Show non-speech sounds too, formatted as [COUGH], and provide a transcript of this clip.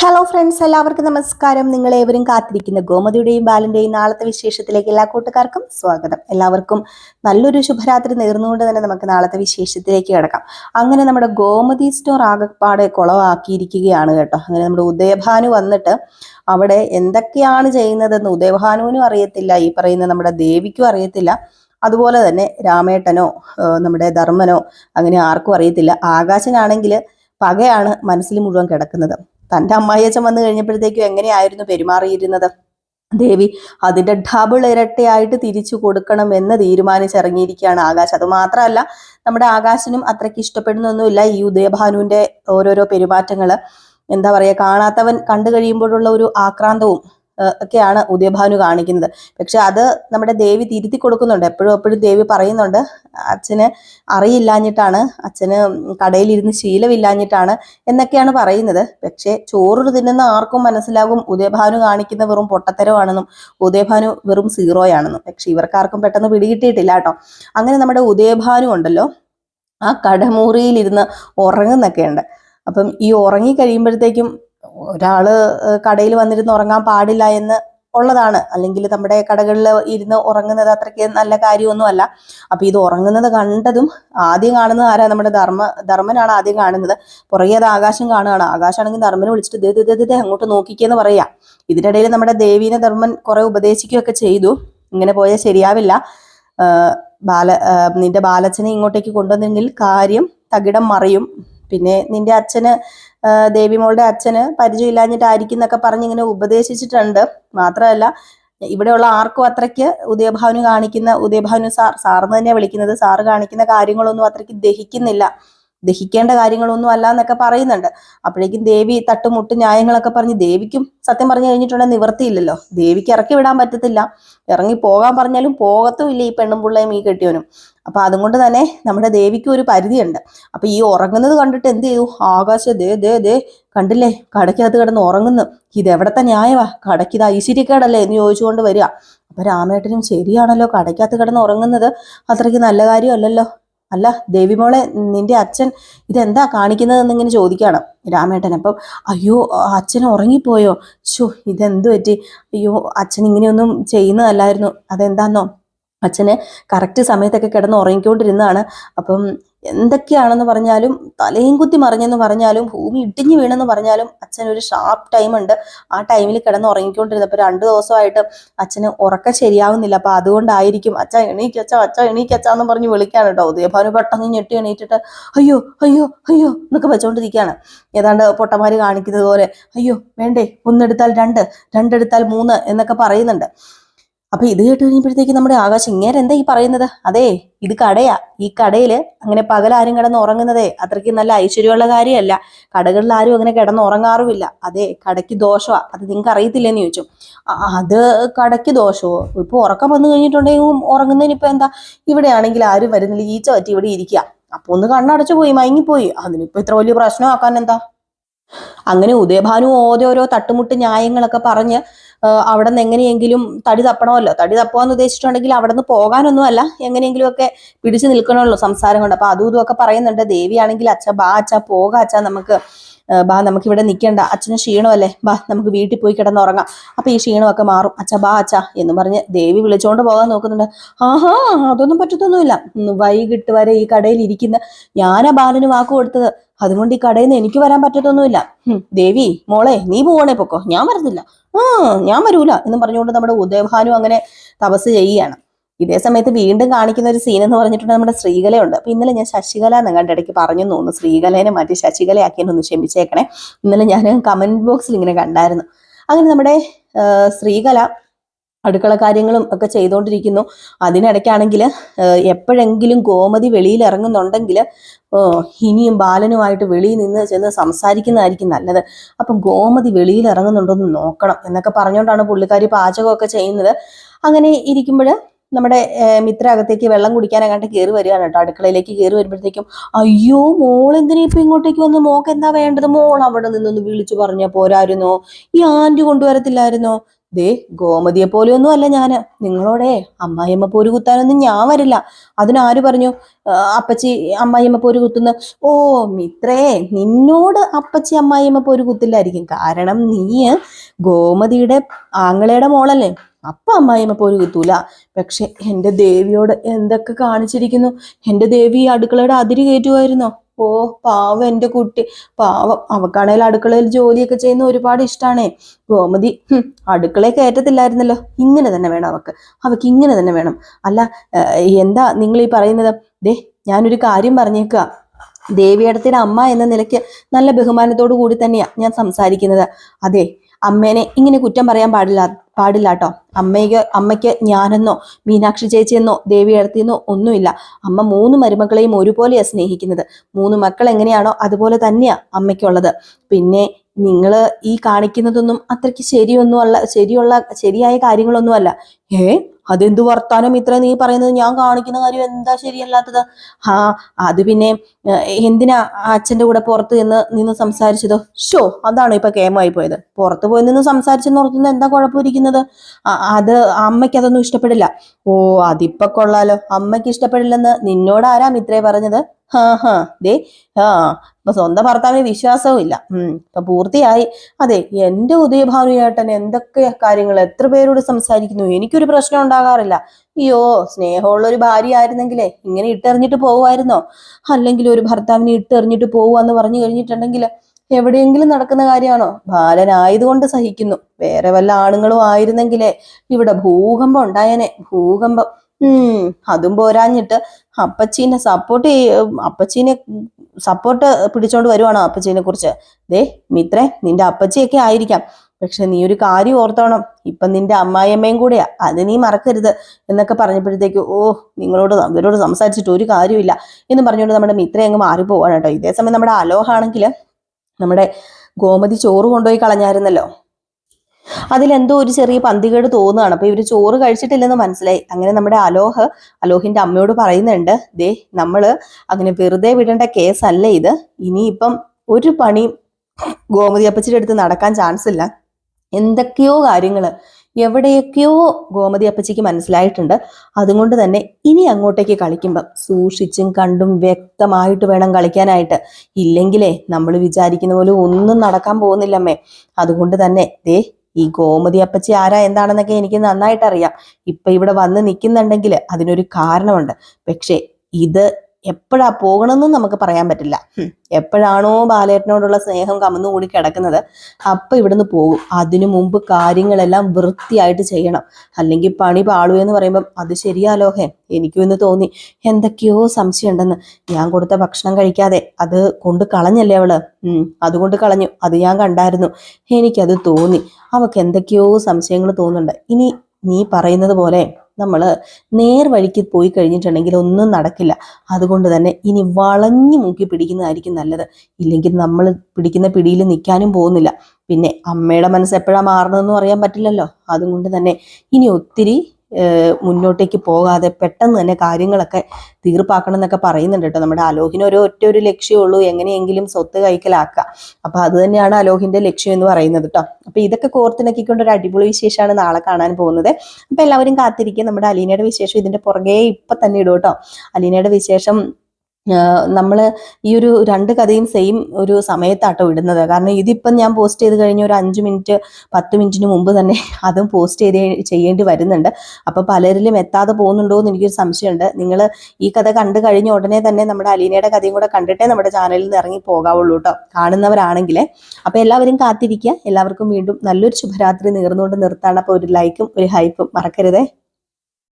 Hello friends എല്ലാവർക്കും നമസ്കാരം. നിങ്ങൾ ഏവരും കാത്തിരിക്കുന്ന ഗോമതിയുടെയും ബാലന്റെയും നാളത്തെ വിശേഷത്തിലേക്ക് എല്ലാ കൂട്ടുകാർക്കും സ്വാഗതം. എല്ലാവർക്കും നല്ലൊരു ശുഭരാത്രി നേർന്നുകൊണ്ട് തന്നെ നമുക്ക് നാളത്തെ വിശേഷത്തിലേക്ക് കിടക്കാം. അങ്ങനെ നമ്മുടെ ഗോമതി സ്റ്റോർ ആകപ്പാടെ കുളവാക്കിയിരിക്കുകയാണ് കേട്ടോ. അങ്ങനെ നമ്മുടെ ഉദയഭാനു വന്നിട്ട് അവിടെ എന്തൊക്കെയാണ് ചെയ്യുന്നതെന്ന് ഉദയഭാനുവിനും അറിയത്തില്ല ഈ പറയുന്ന നമ്മുടെ ദേവിക്കും അറിയത്തില്ല. അതുപോലെ തന്നെ രാമേട്ടനോ നമ്മുടെ ധർമ്മനോ അങ്ങനെ ആർക്കും അറിയത്തില്ല. ആകാശനാണെങ്കിൽ പകയാണ് മനസ്സിൽ മുഴുവൻ കിടക്കുന്നത്. തന്റെ അമ്മായിയച്ഛൻ വന്നു കഴിഞ്ഞപ്പോഴത്തേക്കും എങ്ങനെയായിരുന്നു പെരുമാറിയിരുന്നത്? ദേവി അതിന്റെ ഡബിൾ ഇരട്ടയായിട്ട് തിരിച്ചു കൊടുക്കണം എന്ന് തീരുമാനിച്ചിറങ്ങിയിരിക്കുകയാണ് ആകാശ്. അത് മാത്രമല്ല നമ്മുടെ ആകാശിനും അത്രയ്ക്ക് ഇഷ്ടപ്പെടുന്നൊന്നുമില്ല ഈ ഉദയഭാനുവിന്റെ ഓരോരോ പെരുമാറ്റങ്ങൾ. എന്താ പറയുക കാണാത്തവൻ കണ്ടു കഴിയുമ്പോഴുള്ള ഒരു ആക്രാന്തവും ഒക്കെയാണ് ഉദയഭാനു കാണിക്കുന്നത്. പക്ഷെ അത് നമ്മുടെ ദേവി തിരുത്തി കൊടുക്കുന്നുണ്ട്. എപ്പോഴും എപ്പോഴും ദേവി പറയുന്നുണ്ട് അച്ഛന് അറിയില്ലാഞ്ഞിട്ടാണ് അച്ഛന് കടയിലിരുന്ന് ശീലമില്ലാഞ്ഞിട്ടാണ് എന്നൊക്കെയാണ് പറയുന്നത്. പക്ഷേ ചോറ് തിന്നുന്ന ആർക്കും മനസ്സിലാകും ഉദയഭാനു കാണിക്കുന്ന വെറും പൊട്ടത്തരമാണെന്നും ഉദയഭാനു വെറും സീറോയാണെന്നും. പക്ഷെ ഇവർക്കാർക്കും പെട്ടെന്ന് പിടികിട്ടിയിട്ടില്ല കേട്ടോ. അങ്ങനെ നമ്മുടെ ഉദയഭാനു ഉണ്ടല്ലോ ആ കടമുറിയിലിരുന്ന് ഉറങ്ങുന്നൊക്കെയുണ്ട്. അപ്പം ഈ ഉറങ്ങി കഴിയുമ്പോഴത്തേക്കും ഒരാൾ കടയിൽ വന്നിരുന്ന് ഉറങ്ങാൻ പാടില്ല എന്ന് ഉള്ളതാണ്. അല്ലെങ്കിൽ നമ്മുടെ കടകളിൽ ഇരുന്ന് ഉറങ്ങുന്നത് അത്രയ്ക്ക് നല്ല കാര്യമൊന്നുമല്ല. അപ്പൊ ഇത് ഉറങ്ങുന്നത് കണ്ടതും ആദ്യം കാണുന്നത് ആരാ? നമ്മുടെ ധർമ്മ ധർമ്മനാണ് ആദ്യം കാണുന്നത്. പുറകെ അത് ആകാശം കാണുകയാണ്. ആകാശമാണെങ്കിൽ ധർമ്മനെ വിളിച്ചിട്ട് ദേ ദേ ദേ അങ്ങോട്ട് നോക്കിക്കെന്ന് പറയാ. ഇതിനിടയിൽ നമ്മുടെ ദേവീനെ ധർമ്മൻ കുറെ ഉപദേശിക്കുകയൊക്കെ ചെയ്തു. ഇങ്ങനെ പോയാൽ ശരിയാവില്ല. ബാല നിന്റെ ബാലച്ചനെ ഇങ്ങോട്ടേക്ക് കൊണ്ടുവന്നെങ്കിൽ കാര്യം തകിടം മറിയും. പിന്നെ നിന്റെ അച്ഛന് ദേവിമോളുടെ അച്ഛന് പരിചയമില്ലാഞ്ഞിട്ടായിരിക്കും എന്നൊക്കെ പറഞ്ഞ് ഇങ്ങനെ ഉപദേശിച്ചിട്ടുണ്ട്. മാത്രമല്ല ഇവിടെയുള്ള ആർക്കും അത്രയ്ക്ക് ഉദയഭാനു കാണിക്കുന്ന ഉദയഭാനു സാർ സാറിന് തന്നെ വിളിക്കുന്നത് സാറ് കാണിക്കുന്ന കാര്യങ്ങളൊന്നും അത്രയ്ക്ക് ദഹിക്കുന്നില്ല. ദഹിക്കേണ്ട കാര്യങ്ങളൊന്നും അല്ല എന്നൊക്കെ പറയുന്നുണ്ട്. അപ്പോഴേക്കും ദേവി തട്ടുമുട്ട് ന്യായങ്ങളൊക്കെ പറഞ്ഞ് ദേവിക്കും സത്യം പറഞ്ഞു കഴിഞ്ഞിട്ടുണ്ടെങ്കിൽ നിവർത്തിയില്ലല്ലോ ദേവിക്ക് ഇറക്കി വിടാൻ പറ്റത്തില്ല. ഇറങ്ങി പോകാൻ പറഞ്ഞാലും പോകത്തുമില്ല ഈ പെണ്ണും പിള്ളയും ഈ കെട്ടിയവനും അപ്പൊ അതുകൊണ്ട് തന്നെ നമ്മുടെ ദേവിക്ക് ഒരു പരിധിയുണ്ട്. അപ്പൊ ഈ ഉറങ്ങുന്നത് കണ്ടിട്ട് എന്ത് ചെയ്തു? ആകാശ ദേ ദേ ദേ കണ്ടില്ലേ? കടയ്ക്കകത്ത് കിടന്ന് ഉറങ്ങുന്നു. ഇത് എവിടത്തെ ന്യായവാ? കടയ്ക്ക് ഇത് ഐശ്വര്യക്കേടല്ലേ എന്ന് ചോദിച്ചുകൊണ്ട് വരിക. അപ്പൊ രാമേട്ടനും ശരിയാണല്ലോ. കടയ്ക്കകത്ത് കിടന്ന് ഉറങ്ങുന്നത് അത്രയ്ക്ക് നല്ല കാര്യമല്ലല്ലോ. അല്ല ദേവിമോളെ നിന്റെ അച്ഛൻ ഇതെന്താ കാണിക്കുന്നതെന്ന് ഇങ്ങനെ ചോദിക്കുകയാണ് രാമേട്ടൻ. അപ്പം അയ്യോ അച്ഛൻ ഉറങ്ങിപ്പോയോ? ഷോ ഇതെന്ത് പറ്റി? അയ്യോ അച്ഛൻ ഇങ്ങനെയൊന്നും ചെയ്യുന്നതല്ലായിരുന്നു. അതെന്താന്നോ? അച്ഛന് കറക്റ്റ് സമയത്തൊക്കെ കിടന്ന് ഉറങ്ങിക്കൊണ്ടിരുന്നതാണ്. അപ്പം എന്തൊക്കെയാണെന്ന് പറഞ്ഞാലും തലയും കുത്തി മറിഞ്ഞെന്ന് പറഞ്ഞാലും ഭൂമി ഇടിഞ്ഞു വീണെന്ന് പറഞ്ഞാലും അച്ഛൻ ഒരു ഷാർപ്പ് ടൈം ഉണ്ട്. ആ ടൈമിൽ കിടന്ന് ഉറങ്ങിക്കൊണ്ടിരുന്നപ്പോൾ രണ്ട് ദിവസമായിട്ട് അച്ഛന് ഉറക്കം ശരിയാവുന്നില്ല. അപ്പൊ അതുകൊണ്ടായിരിക്കും അച്ഛ എണീക്കച്ച അച്ഛ എണീക്കച്ച എന്ന് പറഞ്ഞ് വിളിക്കാൻ കേട്ടോ ഉദയഭാനു പെട്ടെന്ന് ഞെട്ടി എണീറ്റിട്ട് അയ്യോ അയ്യോ അയ്യോ എന്നൊക്കെ വെച്ചോണ്ടിരിക്കുകയാണ്. ഏതാണ്ട് പൊട്ടമാര് കാണിക്കുന്നത് പോലെ അയ്യോ വേണ്ടേ ഒന്നെടുത്താൽ രണ്ട് രണ്ടെടുത്താൽ മൂന്ന് എന്നൊക്കെ പറയുന്നുണ്ട്. അപ്പൊ ഇത് കേട്ട് കഴിഞ്ഞപ്പോഴത്തേക്ക് നമ്മുടെ ആകാശം ഇങ്ങനെ എന്താ ഈ പറയുന്നത്? അതെ ഇത് കടയാ. ഈ കടയിൽ അങ്ങനെ പകലാരും കിടന്ന് ഉറങ്ങുന്നതേ അത്രയ്ക്ക് നല്ല ഐശ്വര്യമുള്ള കാര്യമല്ല. കടകളിൽ ആരും അങ്ങനെ കിടന്ന് ഉറങ്ങാറുമില്ല. അതെ കടയ്ക്ക് ദോഷമാ അത് നിങ്ങൾക്ക് അറിയത്തില്ലെന്ന് ചോദിച്ചു. "ആ, അത് കടയ്ക്ക് ദോഷമോ ഇപ്പൊ ഉറക്കം വന്നു കഴിഞ്ഞിട്ടുണ്ടെങ്കിൽ ഉറങ്ങുന്നതിന് ഇപ്പൊ എന്താ? ഇവിടെ ആണെങ്കിൽ ആരും വരുന്നില്ല. ഈച്ച പറ്റി ഇവിടെ ഇരിക്കുക അപ്പൊ ഒന്ന് കണ്ണടച്ചു പോയി മയങ്ങിപ്പോയി. അതിനിപ്പോ ഇത്ര വലിയ പ്രശ്നമാക്കാൻ എന്താ? അങ്ങനെ ഉദയഭാനു ഓരോരോ തട്ടുമുട്ട് ന്യായങ്ങളൊക്കെ പറഞ്ഞ് അവിടെ നിന്ന് എങ്ങനെയെങ്കിലും തടി തപ്പണമല്ലോ. തടി തപ്പുവാന്ന് ഉദ്ദേശിച്ചിട്ടുണ്ടെങ്കിൽ അവിടെ നിന്ന് പോകാനൊന്നുമല്ല. എങ്ങനെയെങ്കിലും ഒക്കെ പിടിച്ചു നിൽക്കണമല്ലോ സംസാരം കൊണ്ട്. അപ്പൊ അതും ഇതും ഒക്കെ പറയുന്നുണ്ട്. ദേവിയാണെങ്കിൽ അച്ഛ ബാ അച്ഛ പോക അച്ഛ നമുക്ക് ബാ നമുക്ക് ഇവിടെ നിൽക്കണ്ട. അച്ഛന് ക്ഷീണമല്ലേ? ബാ നമുക്ക് വീട്ടിൽ പോയി കിടന്നുറങ്ങാം അപ്പൊ ഈ ക്ഷീണമൊക്കെ മാറും. അച്ഛ ബാ അച്ഛ എന്ന് പറഞ്ഞ് ദേവി വിളിച്ചോണ്ട് പോകാൻ നോക്കുന്നുണ്ട്. ആഹാ അതൊന്നും പറ്റത്തൊന്നുമില്ല. വൈകിട്ട് വരെ ഈ കടയിൽ ഇരിക്കുന്ന ഞാനാ ബാലന് വാക്ക് കൊടുത്തത്. അതുകൊണ്ട് ഈ കടയിൽ നിന്ന് എനിക്ക് വരാൻ പറ്റത്തൊന്നുമില്ല. ദേവി മോളെ നീ പോവണേ പൊക്കോ? ഞാൻ വരുന്നില്ല ആ ഞാൻ വരൂല എന്ന് പറഞ്ഞുകൊണ്ട് നമ്മുടെ ഉദയഭാനു അങ്ങനെ തപസ് ചെയ്യുകയാണ്. ഇതേ സമയത്ത് വീണ്ടും കാണിക്കുന്ന ഒരു സീൻ എന്ന് പറഞ്ഞിട്ടുണ്ടെങ്കിൽ നമ്മുടെ ശ്രീകലയുണ്ട്. അപ്പൊ ഇന്നലെ ഞാൻ ശശികല എന്നങ്ങാണ്ട് ഇടയ്ക്ക് പറഞ്ഞു തോന്നുന്നു. ശ്രീകലേനെ മാറ്റി ശശികലയാക്കിയെന്ന് ക്ഷമിച്ചേക്കണേ. ഇന്നലെ ഞാൻ കമന്റ് ബോക്സിൽ ഇങ്ങനെ കണ്ടായിരുന്നു. അങ്ങനെ നമ്മുടെ ശ്രീകല അടുക്കള കാര്യങ്ങളും ഒക്കെ ചെയ്തുകൊണ്ടിരിക്കുന്നു അതിനിടയ്ക്കാണെങ്കിൽ എപ്പോഴെങ്കിലും ഗോമതി വെളിയിൽ ഇറങ്ങുന്നുണ്ടെങ്കിൽ ഇനിയും ബാലനുമായിട്ട് വെളിയിൽ നിന്ന് ചെന്ന് സംസാരിക്കുന്നതായിരിക്കും നല്ലത്. അപ്പം ഗോമതി വെളിയിൽ ഇറങ്ങുന്നുണ്ടോ എന്ന് നോക്കണം എന്നൊക്കെ പറഞ്ഞുകൊണ്ടാണ് പുള്ളിക്കാരി പാചകമൊക്കെ ചെയ്യുന്നത്. അങ്ങനെ ഇരിക്കുമ്പോൾ നമ്മുടെ ഏഹ്, മിത്ര അകത്തേക്ക് വെള്ളം കുടിക്കാനങ്ങാണ്ട് കയറി വരികയാണ് കേട്ടോ. അടുക്കളയിലേക്ക് കയറി വരുമ്പോഴത്തേക്കും അയ്യോ മോൾ എന്തിനാ ഇപ്പൊ ഇങ്ങോട്ടേക്ക് വന്ന് മോക്ക് എന്താ വേണ്ടത്? മോൾ അവിടെ നിന്നൊന്ന് വിളിച്ചു പറഞ്ഞ പോരായിരുന്നോ? ഈ ആന്റി കൊണ്ടുവരത്തില്ലായിരുന്നോ? ദേ ഗോമതിയെ പോലെയൊന്നും അല്ല ഞാൻ. നിങ്ങളോടെ അമ്മായിയമ്മ പോര് കുത്താനൊന്നും ഞാൻ വരില്ല. അതിനാര് പറഞ്ഞു? അപ്പച്ചി അമ്മായിയമ്മ പോര് കുത്തുന്ന. ഓ മിത്രേ നിന്നോട് അപ്പച്ചി അമ്മായിയമ്മ പോര് കുത്തില്ലായിരിക്കും. കാരണം നീ ഗോമതിയുടെ ആങ്ങളയുടെ മോളല്ലേ. അപ്പ അമ്മായിയമ്മ പോര് കുത്തൂല. പക്ഷെ എന്റെ ദേവിയോട് എന്തൊക്കെ കാണിച്ചിരിക്കുന്നു? എന്റെ ദേവി അടുക്കളയുടെ അതിരി കയറ്റുമായിരുന്നോ ഓ പാവം എന്റെ കുട്ടി. പാവം അവക്കാണേൽ അടുക്കളയിൽ ജോലിയൊക്കെ ചെയ്യുന്ന ഒരുപാട് ഇഷ്ടമാണ് ഗോമതി അടുക്കളയെ കയറ്റത്തില്ലായിരുന്നല്ലോ. ഇങ്ങനെ തന്നെ വേണം അവക്ക്. അവക്ക് ഇങ്ങനെ തന്നെ വേണം. അല്ല എന്താ നിങ്ങൾ ഈ പറയുന്നത്? ദേ ഞാനൊരു കാര്യം പറഞ്ഞേക്കുക ദേവിയടത്തിന്റെ അമ്മ എന്ന നിലയ്ക്ക് നല്ല ബഹുമാനത്തോടു കൂടി തന്നെയാ ഞാൻ സംസാരിക്കുന്നത്. അതെ അമ്മേനെ ഇങ്ങനെ കുറ്റം പറയാൻ പാടില്ല പാടില്ല കേട്ടോ അമ്മയ്ക്ക് അമ്മയ്ക്ക് ഞാനെന്നോ മീനാക്ഷി ചേച്ചിയെന്നോ ദേവിയടത്തിയെന്നോ ഒന്നുമില്ല. അമ്മ മൂന്ന് മരുമക്കളെയും ഒരുപോലെയാണ് സ്നേഹിക്കുന്നത്. മൂന്ന് മക്കൾ എങ്ങനെയാണോ അതുപോലെ തന്നെയാ അമ്മയ്ക്കുള്ളത്. പിന്നെ നിങ്ങൾ ഈ കാണിക്കുന്നതൊന്നും അത്രയ്ക്ക് ശരിയൊന്നും അല്ല ശരിയുള്ള ശരിയായ കാര്യങ്ങളൊന്നുമല്ല. ഏ? അതെന്തു വർത്താനം ഇത്ര നീ പറയുന്നത്? ഞാൻ കാണിക്കുന്ന കാര്യം എന്താ ശരിയല്ലാത്തത്? ആ അത് പിന്നെ എന്തിനാ അച്ഛന്റെ കൂടെ പുറത്ത് നിന്ന് നിന്ന് സംസാരിച്ചത്? ഷോ അതാണ് ഇപ്പൊ കേമായി പോയത്. പുറത്ത് പോയി നിന്ന് സംസാരിച്ചെന്ന് ഓർത്തുന്നത് എന്താ കുഴപ്പമിരിക്കുന്നത്? അത് അമ്മയ്ക്ക് അതൊന്നും ഇഷ്ടപ്പെടില്ല. ഓ അതിപ്പൊ കൊള്ളാലോ. അമ്മയ്ക്ക് ഇഷ്ടപ്പെടില്ലെന്ന് നിന്നോട് ആരാ മിത്രേ പറഞ്ഞത്? ഹാ ദേ ആ ഇപ്പൊ സ്വന്തം ഭർത്താവിന് വിശ്വാസവും ഇല്ല. ഉം. പൂർത്തിയായി. അതെ എന്റെ ഉദയഭാനു ചേട്ടൻ എന്തൊക്കെ കാര്യങ്ങൾ എത്ര പേരോട് സംസാരിക്കുന്നു? എനിക്കൊരു പ്രശ്നം ഉണ്ടാകാറില്ല. അയ്യോ സ്നേഹമുള്ള ഒരു ഭാര്യ ആയിരുന്നെങ്കിലേ ഇങ്ങനെ ഇട്ടെറിഞ്ഞിട്ട് പോകുമായിരുന്നോ അല്ലെങ്കിൽ ഒരു ഭർത്താവിനെ ഇട്ടെറിഞ്ഞിട്ട് പോവാന്ന് പറഞ്ഞു കഴിഞ്ഞിട്ടുണ്ടെങ്കിൽ എവിടെയെങ്കിലും നടക്കുന്ന കാര്യമാണോ? ബാലനായതുകൊണ്ട് സഹിക്കുന്നു. വേറെ വല്ല ആണുങ്ങളും ആയിരുന്നെങ്കിലേ ഇവിടെ ഭൂകമ്പം ഉണ്ടായനെ. ഭൂകമ്പം. ഉം അതും പോരാഞ്ഞിട്ട് അപ്പച്ചീനെ സപ്പോർട്ട് അപ്പച്ചീനെ സപ്പോർട്ട് പിടിച്ചോണ്ട് വരുവാണോ അപ്പച്ചീനെ കുറിച്ച്? ദേ മിത്രേ നിന്റെ അപ്പച്ചിയൊക്കെ ആയിരിക്കാം. പക്ഷെ നീ ഒരു കാര്യം ഓർത്തോണം. ഇപ്പൊ നിന്റെ അമ്മായിയമ്മയും കൂടെയാ. അത് നീ മറക്കരുത് എന്നൊക്കെ പറഞ്ഞപ്പോഴത്തേക്ക് ഓ നിങ്ങളോട് അവരോട് സംസാരിച്ചിട്ട് ഒരു കാര്യമില്ല എന്ന് പറഞ്ഞുകൊണ്ട് നമ്മുടെ മിത്ര അങ്ങ് മാറിപ്പോവാണ് കേട്ടോ. ഇതേ സമയം നമ്മുടെ അലോഹ ആണെങ്കിൽ നമ്മുടെ ഗോമതി ചോറ് കൊണ്ടുപോയി കളഞ്ഞായിരുന്നല്ലോ. അതിലെന്തോ ഒരു ചെറിയ പന്തികേട് തോന്നുകയാണ്. അപ്പൊ ഇവർ ചോറ് കഴിച്ചിട്ടില്ലെന്ന് മനസ്സിലായി. അങ്ങനെ നമ്മുടെ അലോഹ് അലോഹിന്റെ അമ്മയോട് പറയുന്നുണ്ട് ദേ നമ്മൾ അങ്ങനെ വെറുതെ വിടേണ്ട കേസല്ല ഇത്. ഇനിയിപ്പം ഒരു പണി ഗോമതി അപ്പച്ചിയുടെ അടുത്ത് നടക്കാൻ ചാൻസ് ഇല്ല. എന്തൊക്കെയോ കാര്യങ്ങൾ എവിടെയൊക്കെയോ ഗോമതി അപ്പച്ചിക്ക് മനസ്സിലായിട്ടുണ്ട്. അതുകൊണ്ട് തന്നെ ഇനി അങ്ങോട്ടേക്ക് കളിക്കുമ്പം സൂക്ഷിച്ചും കണ്ടും വ്യക്തമായിട്ട് വേണം കളിക്കാനായിട്ട്. ഇല്ലെങ്കിലേ നമ്മൾ വിചാരിക്കുന്ന പോലെ ഒന്നും നടക്കാൻ പോകുന്നില്ലമ്മേ. അതുകൊണ്ട് തന്നെ ദേ ഈ ഗോമതി അപ്പച്ചി ആരാ എന്താണെന്നൊക്കെ എനിക്ക് നന്നായിട്ട് അറിയാം ഇപ്പൊ ഇവിടെ വന്ന് നിൽക്കുന്നുണ്ടെങ്കിൽ അതിനൊരു കാരണമുണ്ട്. പക്ഷേ ഇത് എപ്പോഴാ പോകണമെന്നും നമുക്ക് പറയാൻ പറ്റില്ല. എപ്പോഴാണോ ബാലേട്ടനോടുള്ള സ്നേഹം കമന്നുകൂടി കിടക്കുന്നത് അപ്പൊ ഇവിടുന്ന് പോകും. അതിനു മുമ്പ് കാര്യങ്ങളെല്ലാം വൃത്തിയായിട്ട് ചെയ്യണം. അല്ലെങ്കിൽ പണി പാളുവേ എന്ന് പറയുമ്പം അത് ശരിയാലോഹേ എനിക്കും ഇന്ന് തോന്നി. എന്തൊക്കെയോ സംശയമുണ്ടെന്ന്. ഞാൻ കൊടുത്ത ഭക്ഷണം കഴിക്കാതെ. അത് കൊണ്ട് കളഞ്ഞല്ലേ അവൾ? അതുകൊണ്ട് കളഞ്ഞു. അത് ഞാൻ കണ്ടായിരുന്നു. എനിക്കത് തോന്നി. അവക്ക് എന്തൊക്കെയോ സംശയങ്ങൾ തോന്നുന്നുണ്ട്. ഇനി നീ പറയുന്നത് പോലെ നമ്മൾ നേർവഴിക്ക് പോയി കഴിഞ്ഞിട്ടുണ്ടെങ്കിൽ ഒന്നും നടക്കില്ല. അതുകൊണ്ട് തന്നെ ഇനി വളഞ്ഞു മുക്കി പിടിക്കുന്നതായിരിക്കും നല്ലത്. ഇല്ലെങ്കിൽ നമ്മൾ പിടിക്കുന്ന പിടിയിൽ നിൽക്കാനും പോകുന്നില്ല. പിന്നെ അമ്മയുടെ മനസ്സ് എപ്പോഴാണ് മാറണമെന്നും അറിയാൻ പറ്റില്ലല്ലോ. അതുകൊണ്ട് തന്നെ ഇനി ഒത്തിരി മുന്നോട്ടേക്ക് പോകാതെ പെട്ടെന്ന് തന്നെ കാര്യങ്ങളൊക്കെ തീർപ്പാക്കണം എന്നൊക്കെ പറയുന്നുണ്ട് കേട്ടോ. നമ്മുടെ അലോഹിന് ഒരു ഒറ്റ ഒരു ലക്ഷ്യമുള്ളൂ എങ്ങനെയെങ്കിലും സ്വത്ത് കൈക്കലാക്കുക. അപ്പൊ അത് തന്നെയാണ് അലോഹിന്റെ ലക്ഷ്യം എന്ന് പറയുന്നത് കേട്ടോ. അപ്പൊ ഇതൊക്കെ കോർത്തിണക്കിക്കൊണ്ട് ഒരു അടിപൊളി വിശേഷമാണ് നാളെ കാണാൻ പോകുന്നത്. അപ്പൊ എല്ലാവരും കാത്തിരിക്കുക. നമ്മുടെ അലീനയുടെ വിശേഷം ഇതിന്റെ പുറകെ ഇപ്പൊ തന്നെ ഇടും കേട്ടോ. അലീനയുടെ വിശേഷം നമ്മൾ ഈ ഒരു രണ്ട് കഥയും സെയിം ഒരു സമയത്താട്ടോ ഇടുന്നത്. കാരണം ഇതിപ്പം ഞാൻ പോസ്റ്റ് ചെയ്ത് കഴിഞ്ഞ ഒരു അഞ്ച് മിനിറ്റ് പത്ത് മിനിറ്റിന് മുമ്പ് തന്നെ [LAUGHS] അതും പോസ്റ്റ് ചെയ്ത് ചെയ്യേണ്ടി വരുന്നുണ്ട്. അപ്പോൾ പലരിലും എത്താതെ പോകുന്നുണ്ടോ എന്ന് എനിക്കൊരു സംശയമുണ്ട്. നിങ്ങൾ ഈ കഥ കണ്ടു കഴിഞ്ഞ ഉടനെ തന്നെ നമ്മുടെ അലീനയുടെ കഥയും കൂടെ കണ്ടിട്ടേ നമ്മുടെ ചാനലിൽ നിന്ന് ഇറങ്ങി പോകാവുള്ളൂ കേട്ടോ കാണുന്നവരാണെങ്കിലേ. അപ്പോൾ എല്ലാവരും കാത്തിരിക്കുക എല്ലാവർക്കും വീണ്ടും നല്ലൊരു ശുഭരാത്രി നേർന്നുകൊണ്ട് നിർത്താണ് അപ്പോൾ ഒരു ലൈക്കും ഒരു ഹൈപ്പും മറക്കരുതേ.